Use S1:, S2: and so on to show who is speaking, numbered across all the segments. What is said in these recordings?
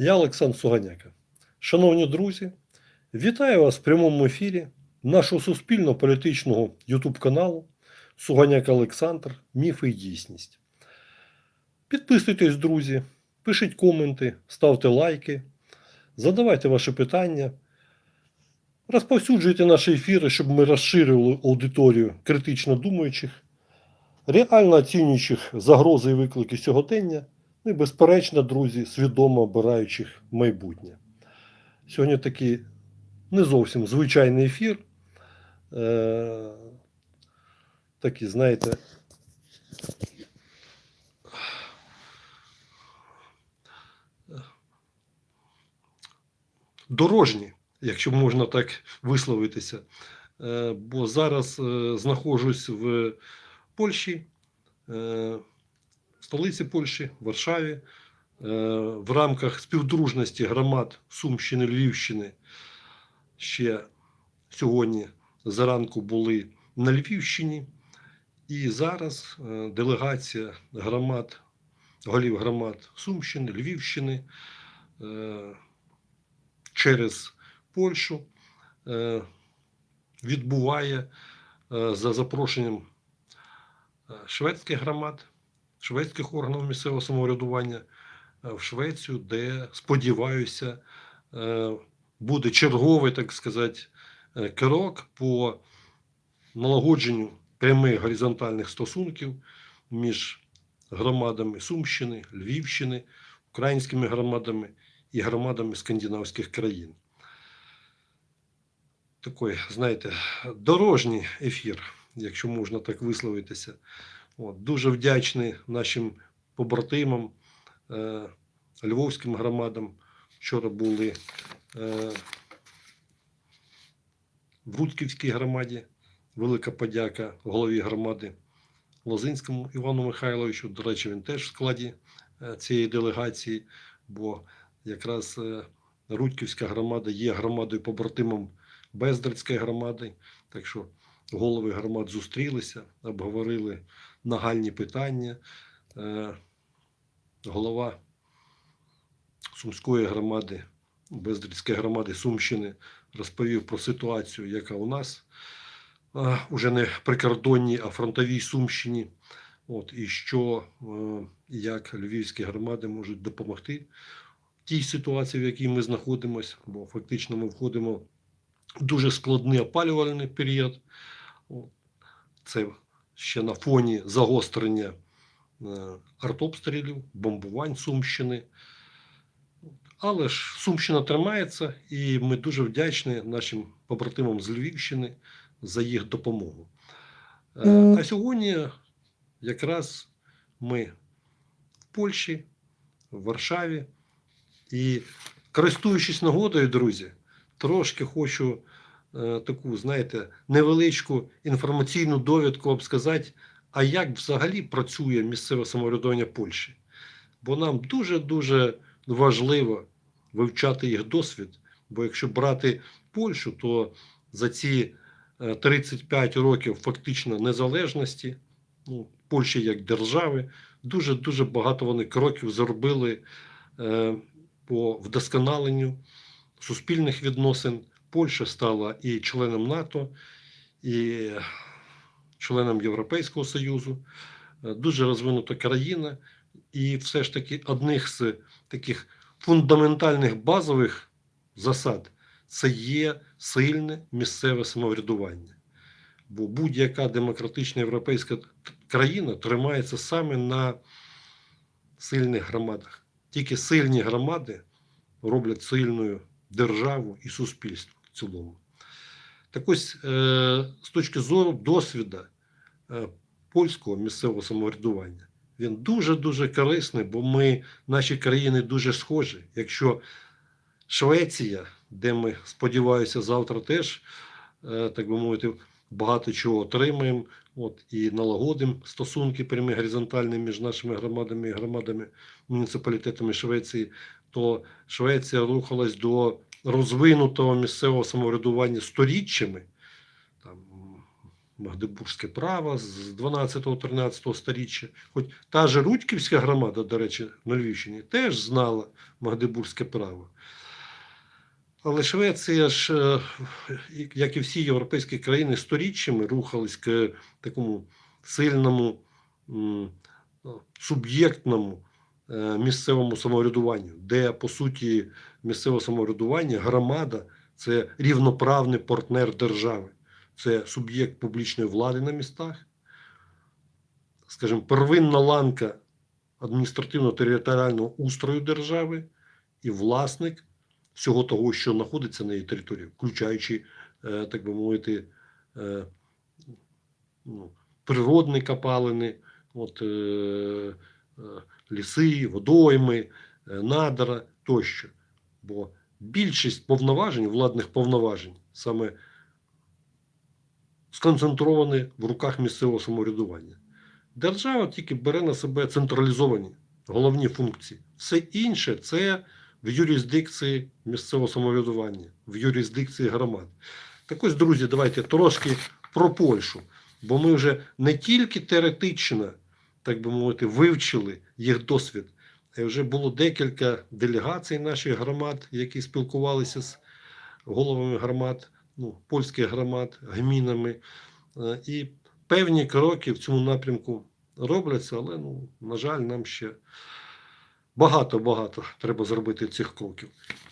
S1: Я Олександр Суганяка. Шановні друзі, вітаю вас в прямому ефірі нашого суспільно-політичного YouTube каналу Суганяк Олександр Міфи і дійсність. Підписуйтесь, друзі, пишіть коменти, ставте лайки, задавайте ваші питання, розповсюджуйте наші ефіри, щоб ми розширили аудиторію критично думаючих, реально оцінюючих загрози і виклики сьогодення. Ну і, безперечно, друзі, свідомо обираючих майбутнє. Сьогодні такий не зовсім звичайний ефір. Е, такий, знаєте, дорожні, якщо можна так висловитися. Е, бо зараз е, знаходжусь в Польщі. Е, столиці Польщі, Варшаві, е, в рамках співдружності громад Сумщини, Львівщини. Ще сьогодні зранку були на Львівщині, і зараз е, делегація громад, голів громад Сумщини, Львівщини е, через Польщу відбуває за запрошенням шведських громад шведських органів місцевого самоврядування е, в Швецію, де, сподіваюся, е, буде черговий, так сказати, е, крок по налагодженню прямих горизонтальних стосунків між громадами Сумщини, Львівщини, українськими громадами і громадами скандинавських країн. Такий, знаєте, дорожній ефір, якщо можна так висловитися. От, дуже вдячний нашим побратимам, е, львовським громадам. Вчора були е, в Рудківській громаді. Велика подяка голові громади Лозинському Івану Михайловичу. До речі, він теж в складі е, цієї делегації, бо якраз е, Рудківська громада є громадою побратимом Бездрицької громади. Так що голови громад зустрілися, обговорили нагальні питання. Е, Голова Сумської громади, Бездрицької громади Сумщини розповів про ситуацію, яка у нас е, уже не прикордонній, а фронтовій Сумщині. От, і що, е, як львівські громади можуть допомогти тій ситуації, в якій ми знаходимося, бо фактично ми входимо в дуже складний опалювальний період. Це ще на фоні загострення е, артобстрілів, бомбувань Сумщини. Але ж Сумщина тримається, і ми дуже вдячні нашим побратимам з Львівщини за їх допомогу. Е, А сьогодні якраз ми в Польщі, в Варшаві. І користуючись нагодою, друзі, трошки хочу таку, знаєте, невеличку інформаційну довідку обсказати, а як взагалі працює місцеве самоврядування Польщі. Бо нам дуже-дуже важливо вивчати їх досвід. Бо якщо брати Польщу, то за ці е, 35 років фактично незалежності, ну, Польщі як держави, дуже-дуже багато вони кроків зробили е, по вдосконаленню суспільних відносин. Польща стала і членом НАТО, і членом Європейського Союзу, Е, дуже розвинута країна, і все ж таки одних з таких фундаментальних базових засад це є сильне місцеве самоврядування. Бо будь-яка демократична європейська країна тримається саме на сильних громадах. Тільки сильні громади роблять сильною державу і суспільство цілому. Так ось, е, з точки зору досвіду е, польського місцевого самоврядування, він дуже-дуже корисний, бо ми, наші країни дуже схожі. Якщо Швеція, де ми, сподіваюся, завтра теж, е, так би мовити, багато чого отримаємо, от, і налагодимо стосунки прямі горизонтальні між нашими громадами і громадами, муніципалітетами Швеції, то Швеція рухалась до розвинутого місцевого самоврядування сторіччями. Там, Магдебурзьке право з 12-13 сторіччя. Хоч та же Рудьківська громада, до речі, на Львівщині, теж знала Магдебурзьке право. Але Швеція ж, е, як і всі європейські країни, сторіччями рухались к такому сильному суб'єктному місцевому самоврядуванню, де, по суті, місцеве самоврядування, громада це рівноправний партнер держави, це суб'єкт публічної влади на містах, скажімо, первинна ланка адміністративно-територіального устрою держави і власник всього того, що знаходиться на її території, включаючи, е, так би мовити, е, ну, природні копалини, от, е, е, ліси, водойми, е, надра тощо. Бо більшість повноважень, владних повноважень, саме сконцентровані в руках місцевого самоврядування. Держава тільки бере на себе централізовані головні функції. Все інше це в юрисдикції місцевого самоврядування, в юрисдикції громад. Так ось, друзі, давайте трошки про Польщу. Бо ми вже не тільки теоретично, так би мовити, вивчили їх досвід, вже було декілька делегацій наших громад, які спілкувалися з головами громад, ну, польських громад, гмінами. Е, І певні кроки в цьому напрямку робляться, але, ну, на жаль, нам ще багато-багато треба зробити цих кроків.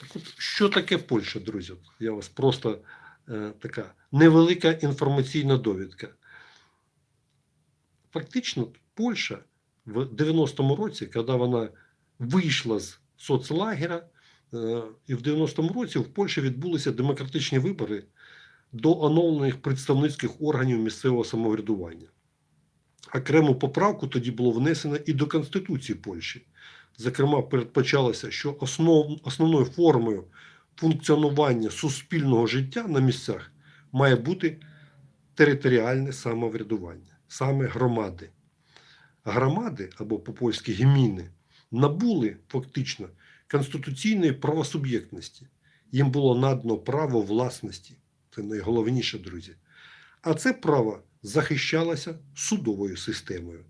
S1: Так от, що таке Польща, друзі? Я вас просто е, така невелика інформаційна довідка. Фактично, Польща в 90-му році, коли вона вийшла з соцлагера, е, і в 90-му році в Польщі відбулися демократичні вибори до оновлених представницьких органів місцевого самоврядування. Окрему поправку тоді було внесено і до Конституції Польщі. Зокрема, передбачалося, що основ, основною формою функціонування суспільного життя на місцях має бути територіальне самоврядування, саме громади. Громади або по-польськи гміни набули фактично конституційної правосуб'єктності. Їм було надано право власності. Це найголовніше, друзі. А це право захищалося судовою системою.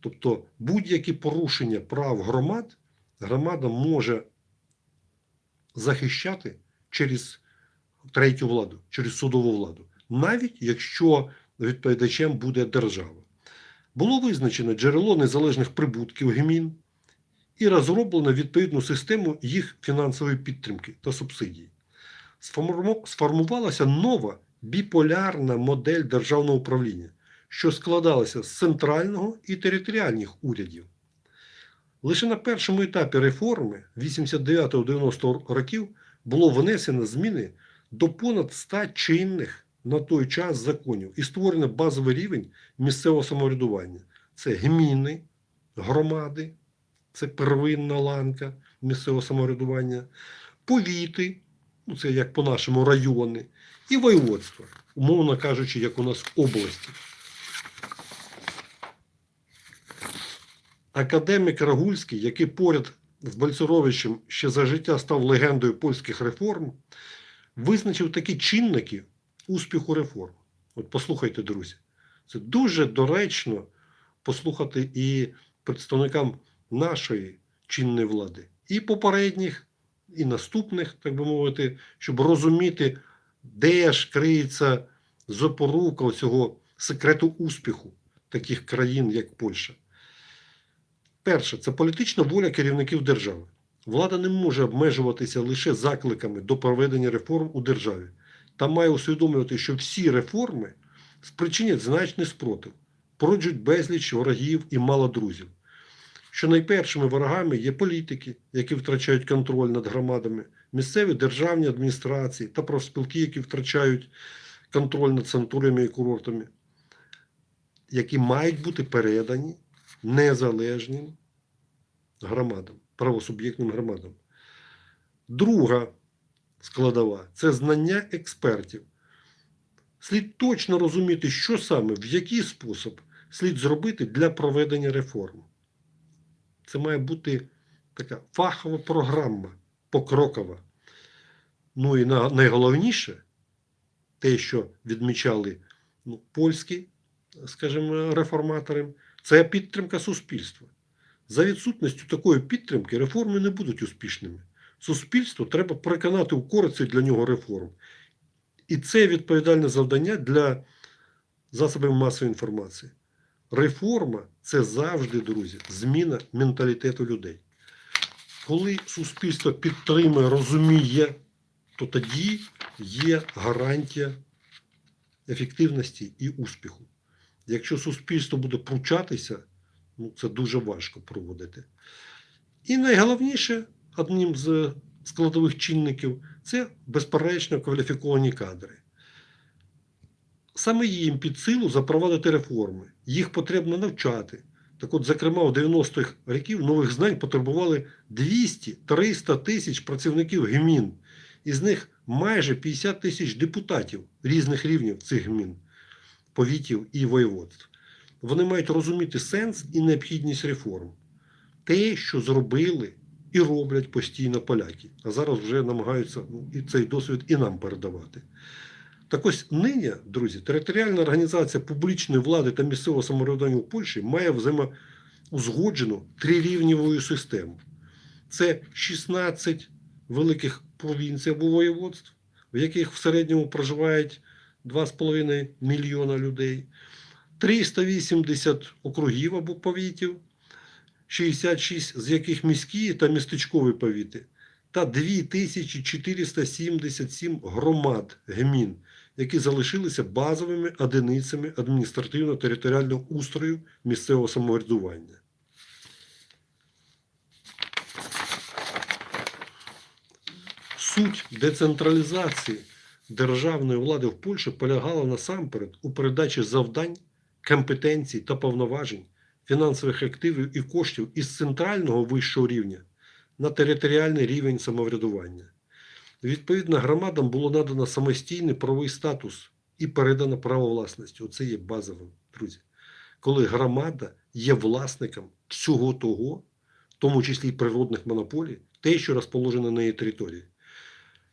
S1: Тобто будь-які порушення прав громад громада може захищати через третю владу, через судову владу, навіть якщо відповідачем буде держава. Було визначено джерело незалежних прибутків гмін і розроблено відповідну систему їх фінансової підтримки та субсидій. Сформувалася нова біполярна модель державного управління, що складалася з центрального і територіальних урядів. Лише на першому етапі реформи 89-90 років було внесено зміни до понад 100 чинних на той час законів і створено базовий рівень місцевого самоврядування. Це гміни, громади, це первинна ланка місцевого самоврядування, повіти, ну це як по-нашому райони, і воєводство, умовно кажучи, як у нас області. Академік Рагульський, який поряд з Бальцеровичем ще за життя став легендою польських реформ, визначив такі чинники успіху реформ. От послухайте, друзі, це дуже доречно послухати і представникам нашої чинної влади, і попередніх, і наступних, так би мовити, щоб розуміти, де ж криється запорука цього секрету успіху таких країн, як Польща. Перше, це політична воля керівників держави. Влада не може обмежуватися лише закликами до проведення реформ у державі та має усвідомлювати, що всі реформи спричинять значний спротив, породжують безліч ворогів і мало друзів. Що найпершими ворогами є політики, які втрачають контроль над громадами, місцеві державні адміністрації та профспілки, які втрачають контроль над санаторіями і курортами, які мають бути передані незалежним громадам, правосуб'єктним громадам. Друга складова це знання експертів. Слід точно розуміти, що саме, в який спосіб слід зробити для проведення реформ. Це має бути така фахова програма, покрокова. Ну і найголовніше, те, що відмічали ну, польські, скажімо, реформатори, це підтримка суспільства. За відсутністю такої підтримки реформи не будуть успішними. Суспільство треба переконати у кориці для нього реформ. І це відповідальне завдання для засобів масової інформації. Реформа це завжди, друзі, зміна менталітету людей. Коли суспільство підтримує, розуміє, то тоді є гарантія ефективності і успіху. Якщо суспільство буде пручатися, ну, це дуже важко проводити. І найголовніше, одним з складових чинників, це безперечно кваліфіковані кадри. Саме їм під силу запровадити реформи. Їх потрібно навчати. Так от, зокрема, у 90-х років нових знань потребували 200-300 тисяч працівників гмін. Із них майже 50 тисяч депутатів різних рівнів цих гмін, повітів і воєводств. Вони мають розуміти сенс і необхідність реформ. Те, що зробили і роблять постійно поляки, а зараз вже намагаються ну, і цей досвід і нам передавати. Так ось нині, друзі, територіальна організація публічної влади та місцевого самоврядування в Польщі має взаємоузгоджену трирівневу систему. Це 16 великих провінцій або воєводств, в яких в середньому проживають 2,5 мільйона людей, 380 округів або повітів, 66 з яких міські та містечкові повіти, та 2477 громад гмін, які залишилися базовими одиницями адміністративно-територіального устрою місцевого самоврядування. Суть децентралізації державної влади в Польщі полягала насамперед у передачі завдань, компетенцій та повноважень, фінансових активів і коштів із центрального вищого рівня на територіальний рівень самоврядування. Відповідно, громадам було надано самостійний правовий статус і передано право власності. Оце є базовим, друзі. Коли громада є власником всього того, в тому числі й природних монополій, те, що розположено на її території.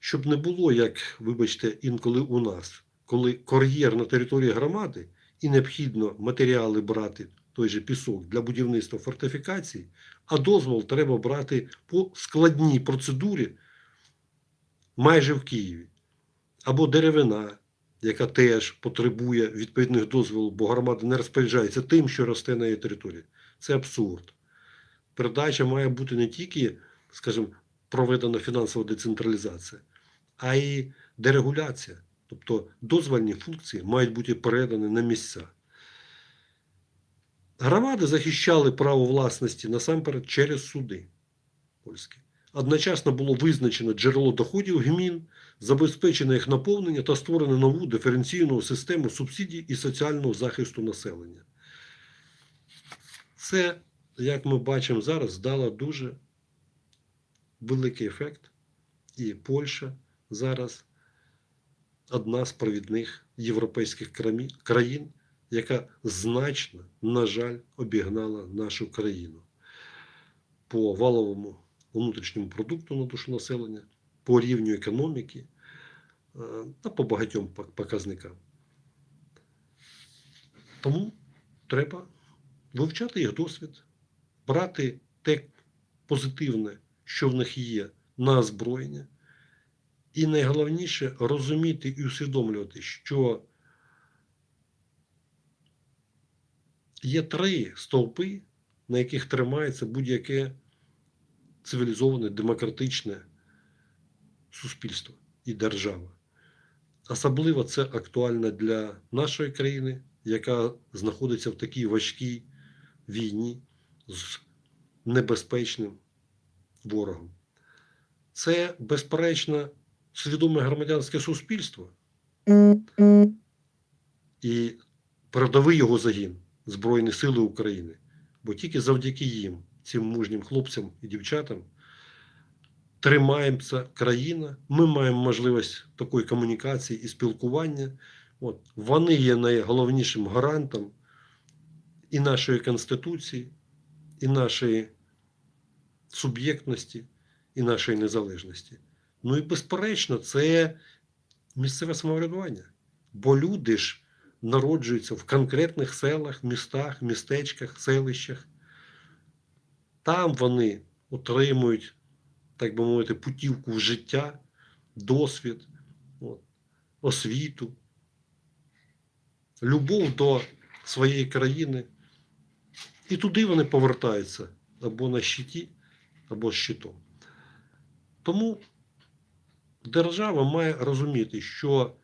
S1: Щоб не було, як, вибачте, інколи у нас, коли кар'єр на території громади і необхідно матеріали брати, той же пісок для будівництва фортифікацій, а дозвол треба брати по складній процедурі майже в Києві. Або деревина, яка теж потребує відповідних дозволів, бо громада не розпоряджається тим, що росте на її території. Це абсурд. Передача має бути не тільки, скажімо, проведена фінансова децентралізація, а й дерегуляція. Тобто дозвольні функції мають бути передані на місця. Громади захищали право власності насамперед через суди польські. Одночасно було визначено джерело доходів гмін, забезпечено їх наповнення та створено нову диференційну систему субсидій і соціального захисту населення. Це, як ми бачимо зараз, дало дуже великий ефект. І Польща зараз одна з провідних європейських країн, яка значно, на жаль, обігнала нашу країну по валовому внутрішньому продукту на душу населення, по рівню економіки е, та по багатьом показникам. Тому треба вивчати їх досвід, брати те позитивне, що в них є, на озброєння. І найголовніше розуміти і усвідомлювати, що є три стовпи, на яких тримається будь-яке цивілізоване демократичне суспільство і держава. Особливо це актуально для нашої країни, яка знаходиться в такій важкій війні з небезпечним ворогом. Це, безперечно, свідоме громадянське суспільство і передовий його загін Збройні Сили України. Бо тільки завдяки їм, цим мужнім хлопцям і дівчатам, тримається країна. Ми маємо можливість такої комунікації і спілкування. От. Вони є найголовнішим гарантом і нашої Конституції, і нашої суб'єктності, і нашої незалежності. Ну і безперечно, це місцеве самоврядування. Бо люди ж народжуються в конкретних селах, містах, містечках, селищах. Там вони отримують, так би мовити, путівку в життя, досвід, освіту, любов до своєї країни. І туди вони повертаються або на щиті, або з щитом. Тому держава має розуміти, що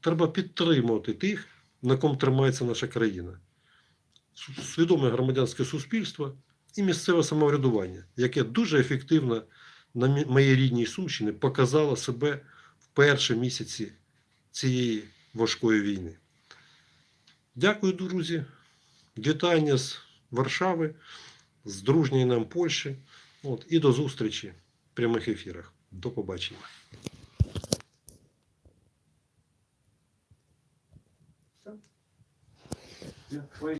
S1: треба підтримувати тих, на кому тримається наша країна. Свідоме громадянське суспільство і місцеве самоврядування, яке дуже ефективно на моїй рідній Сумщині показало себе в перші місяці цієї важкої війни. Дякую, друзі. Вітання з Варшави, з дружньої нам Польщі. От, і до зустрічі в прямих ефірах. До побачення.
S2: Я-